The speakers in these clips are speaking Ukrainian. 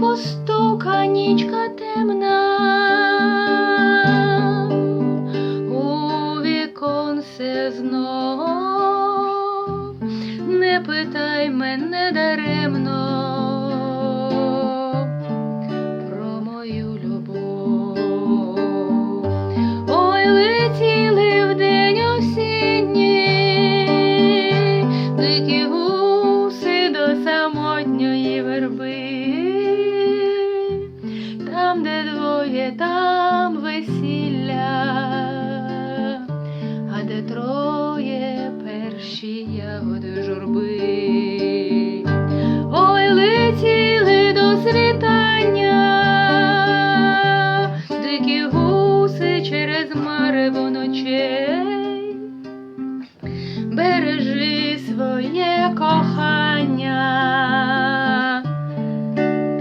Постука нічка темна. У віконце знов не питай мене даремно там весілля, а де троє перші ягоди журби. Ой, летіли до світання, дикі гуси через марево ночей. Бережи своє кохання,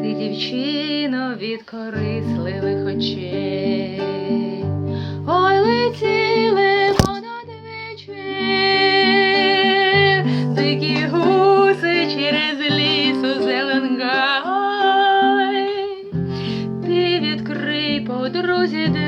ти дівчино від корисливих відкрий